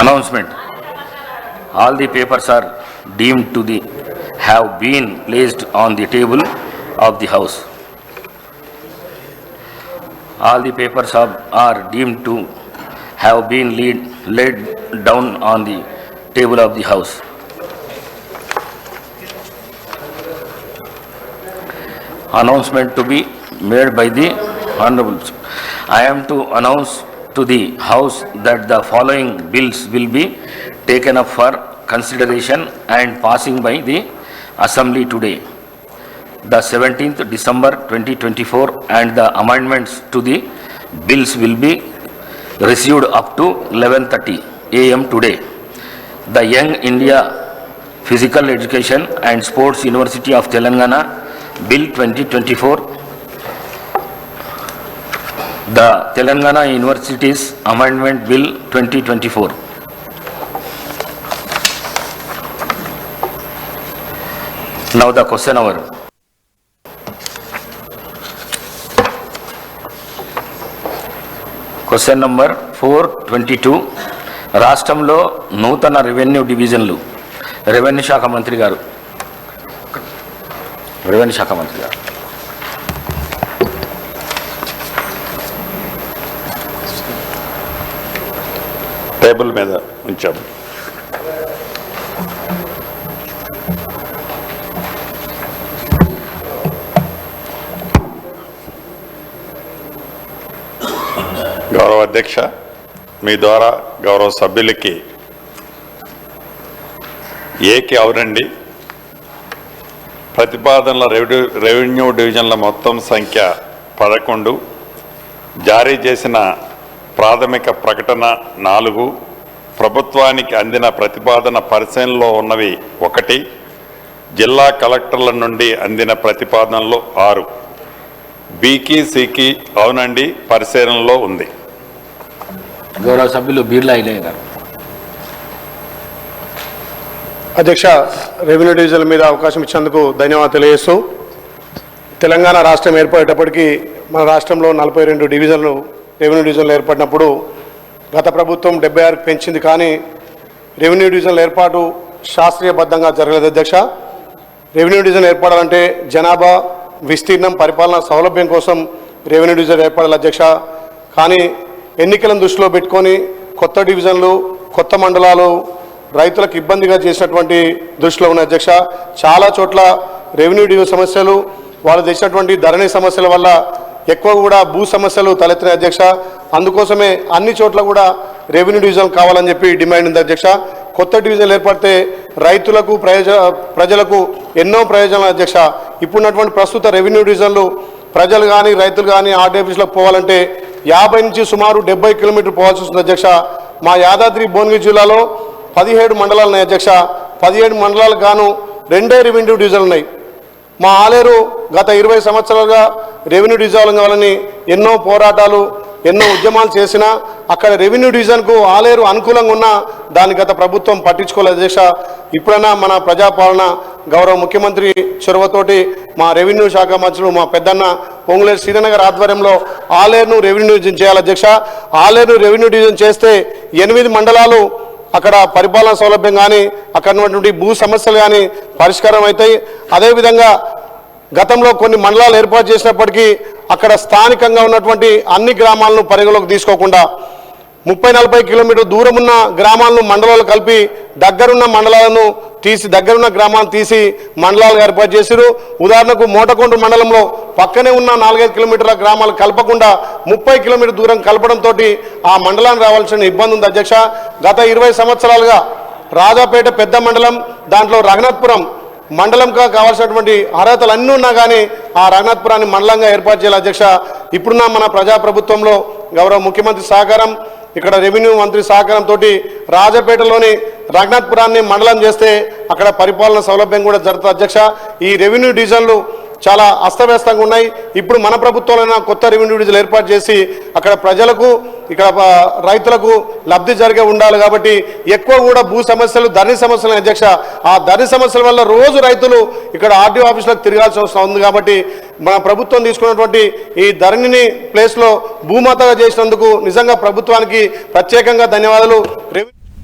Announcement. All the papers are deemed to the, have been placed on the table of the house. All the papers are, are deemed to have been laid, laid down on the table of the house. Announcement to be made by the honorables. I am to announce to the house that the following bills will be taken up for consideration and passing by the assembly today. The 17th December 2024 and the amendments to the bills will be received up to 11:30 a.m. today. The Young India Physical Education and Sports University of Telangana Bill 2024 the Telangana Universities Amendment Bill 2024. Now the question hour. Question number four twenty two రాష్ట్రంలో నూతన revenue డివిజన్లు revenue శాఖ మంత్రి గారు revenue శాఖ మంత్రి గారు table మీద ఉంచాము. గౌరవ అధ్యక్ష మీ ద్వారా గౌరవ సభ్యులకి ఏకి అవునండి. ప్రతిపాదనల రెవెన్యూ రెవెన్యూ డివిజన్ల మొత్తం సంఖ్య పదకొండు. జారీ చేసిన ప్రాథమిక ప్రకటన నాలుగు. ప్రభుత్వానికి అందిన ప్రతిపాదన పరిశీలనలో ఉన్నవి ఒకటి. జిల్లా కలెక్టర్ల నుండి అందిన ప్రతిపాదనలు ఆరు. బీకి సికి అవునండి పరిశీలనలో ఉంది. గౌరవ సభ్యులు బీర్లా ఇలయ్య గారు. అధ్యక్ష రెవెన్యూ డివిజన్ల మీద అవకాశం ఇచ్చినందుకు ధన్యవాదాలు తెలియజేస్తూ తెలంగాణ రాష్ట్రం ఏర్పడేటప్పటికి మన రాష్ట్రంలో నలభై రెండు డివిజన్లు రెవెన్యూ డివిజన్లు ఏర్పడినప్పుడు గత ప్రభుత్వం డెబ్బై ఆరుకు పెంచింది కానీ రెవెన్యూ డివిజన్ల ఏర్పాటు శాస్త్రీయబద్ధంగా జరగలేదు. అధ్యక్ష రెవెన్యూ డివిజన్ ఏర్పడాలంటే జనాభా విస్తీర్ణం పరిపాలన సౌలభ్యం కోసం రెవెన్యూ డివిజన్ ఏర్పడాలి అధ్యక్ష. కానీ ఎన్నికలను దృష్టిలో పెట్టుకొని కొత్త డివిజన్లు కొత్త మండలాలు రైతులకు ఇబ్బందిగా చేసినటువంటి దృష్టిలో ఉన్న అధ్యక్ష. చాలా చోట్ల రెవెన్యూ డివిజన్ సమస్యలు వాళ్ళు తెచ్చినటువంటి ధరణి సమస్యల వల్ల ఎక్కువ కూడా భూ సమస్యలు తలెత్తిన అధ్యక్ష. అందుకోసమే అన్ని చోట్ల కూడా రెవెన్యూ డివిజన్ కావాలని చెప్పి డిమాండ్ ఉంది అధ్యక్ష. కొత్త డివిజన్లు ఏర్పడితే రైతులకు ప్రయోజ ప్రజలకు ఎన్నో ప్రయోజనాలు అధ్యక్ష. ఇప్పుడున్నటువంటి ప్రస్తుత రెవెన్యూ డివిజన్లు ప్రజలు కానీ రైతులు కానీ ఆర్డీ ఆఫీసులకు పోవాలంటే యాభై నుంచి సుమారు డెబ్బై కిలోమీటర్ పోవాల్సి వస్తుంది అధ్యక్ష. మా యాదాద్రి భువనగిరి జిల్లాలో పదిహేడు మండలాలు ఉన్నాయి అధ్యక్ష. పదిహేడు మండలాలకు గాను రెండే రెవెన్యూ డివిజన్లు ఉన్నాయి. మా ఆలేరు గత ఇరవై సంవత్సరాలుగా రెవెన్యూ డివిజన్ వలని ఎన్నో పోరాటాలు ఎన్నో ఉద్యమాలు చేసినా అక్కడ రెవెన్యూ డివిజన్కు ఆలేరు అనుకూలంగా ఉన్నా దాన్ని గత ప్రభుత్వం పట్టించుకోలేదు దేశ ఇప్పుడైనా మన ప్రజాపాలన గౌరవ ముఖ్యమంత్రి చొరవతోటి మా రెవెన్యూ శాఖ మంత్రులు మా పెద్దన్న పొంగులేరు శ్రీనగర్ ఆధ్వర్యంలో ఆలేరును రెవెన్యూ డివిజన్ చేయాలి అధ్యక్ష. ఆలేరును రెవెన్యూ డివిజన్ చేస్తే ఎనిమిది మండలాలు అక్కడ పరిపాలన సౌలభ్యం కానీ అక్కడ ఉన్నటువంటి భూ సమస్యలు కానీ పరిష్కారం అవుతాయి. అదేవిధంగా గతంలో కొన్ని మండలాలు ఏర్పాటు చేసినప్పటికీ అక్కడ స్థానికంగా ఉన్నటువంటి అన్ని గ్రామాలను పరిగణలోకి తీసుకోకుండా ముప్పై నలభై కిలోమీటర్ దూరం ఉన్న గ్రామాలను మండలాలు కలిపి దగ్గరున్న మండలాలను తీసి దగ్గరున్న గ్రామాలను తీసి మండలాలుగా ఏర్పాటు చేశారు ఉదాహరణకు మోటకొండ మండలంలో పక్కనే ఉన్న నాలుగైదు కిలోమీటర్ల గ్రామాలు కలపకుండా ముప్పై కిలోమీటర్ దూరం కలపడంతో ఆ మండలానికి రావాల్సిన ఇబ్బంది ఉంది అధ్యక్ష. గత ఇరవై సంవత్సరాలుగా రాజాపేట పెద్ద మండలం దాంట్లో రఘునాథ్పురం మండలంగా కావాల్సినటువంటి అర్హతలు అన్నీ ఉన్నా కానీ ఆ రఘునాథ్పురాన్ని మండలంగా ఏర్పాటు చేయాలి అధ్యక్ష. ఇప్పుడున్న మన ప్రజాప్రభుత్వంలో గౌరవ ముఖ్యమంత్రి సహకారం ఇక్కడ రెవెన్యూ మంత్రి సహకారంతో రాజపేటలోని రఘునాథ్పురాన్ని మండలం చేస్తే అక్కడ పరిపాలన సౌలభ్యం కూడా జరుగుతుంది. అధ్యక్ష ఈ రెవెన్యూ డివిజన్లు చాలా అస్తవ్యస్తంగా ఉన్నాయి. ఇప్పుడు మన ప్రభుత్వంలో కొత్త రెవెన్యూ డివిజన్ ఏర్పాటు చేసి అక్కడ ప్రజలకు ఇక్కడ రైతులకు లబ్ధి జరిగే ఉండాలి కాబట్టి ఎక్కువ కూడా భూ సమస్యలు ధరణి సమస్యలు అధ్యక్ష ఆ ధరణి సమస్యల వల్ల రోజు రైతులు ఇక్కడ ఆర్డీఓ ఆఫీసులకు తిరగాల్సి వస్తుంది ఉంది కాబట్టి మన ప్రభుత్వం తీసుకున్నటువంటి ఈ ధరణిని ప్లేస్లో భూమాతగా చేసినందుకు నిజంగా ప్రభుత్వానికి ప్రత్యేకంగా ధన్యవాదాలు. రెవెన్యూ